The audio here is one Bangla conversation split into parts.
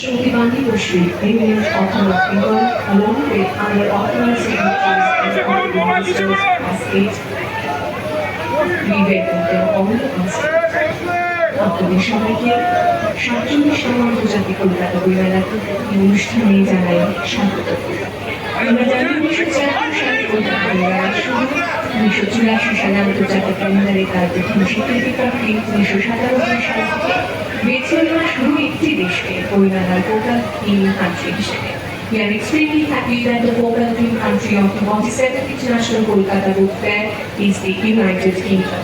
Shruti Gandhi Bushri, Indian of Bengal, along with other authorized signatories and as eight. We welcome them all once আপনাদের সবাইকে সাতচল্লিশতম আন্তর্জাতিক কলকাতা বইমেলার এই অনুষ্ঠানে জানাই স্বাগত। আমরা জানি উনিশশো ছিয়াত্তর সালে কলকাতা বইমেলা শুরু। উনিশশো চুরাশি সালে আন্তর্জাতিক ক্যালেন্ডারে তার প্রথম স্বীকৃতি প্রাপ্তি। উনিশশো সাতানব্বই সাল থেকে বেছে নেওয়া শুধু বইমেলার ভোকাল থিম কান্ট্রি হিসেবে We are extremely happy that the vocal theme country of the 47th International Kolkata Book Fair is the United Kingdom.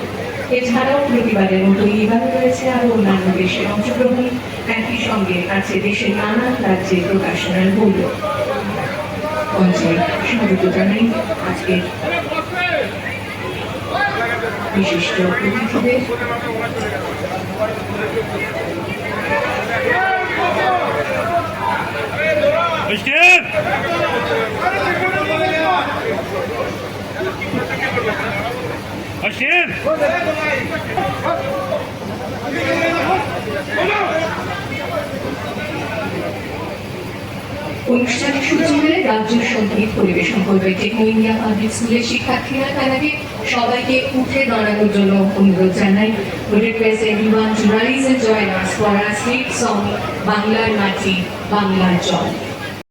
এছাড়াও প্রতিবারের মতো এবারও রয়েছে আরও অন্যান্য দেশের অংশগ্রহণ। একই সঙ্গে আছে দেশের নানান রাজ্যের প্রকাশনার বইও মঞ্চে স্বাগত জানাই আজকের বিশিষ্ট অতিথিদের। Başkan! অনুষ্ঠানের সূচনায় রাজ্য সংগীত পরিবেশন করবে টেকনো ইন্ডিয়া পাবলিক স্কুলের শিক্ষার্থীরা। তার আগে সবাইকে উঠে দাঁড়ানোর জন্য অনুরোধ জানাই। Request everyone to rise and join us for a song বাংলার মাটি, বাংলার জল।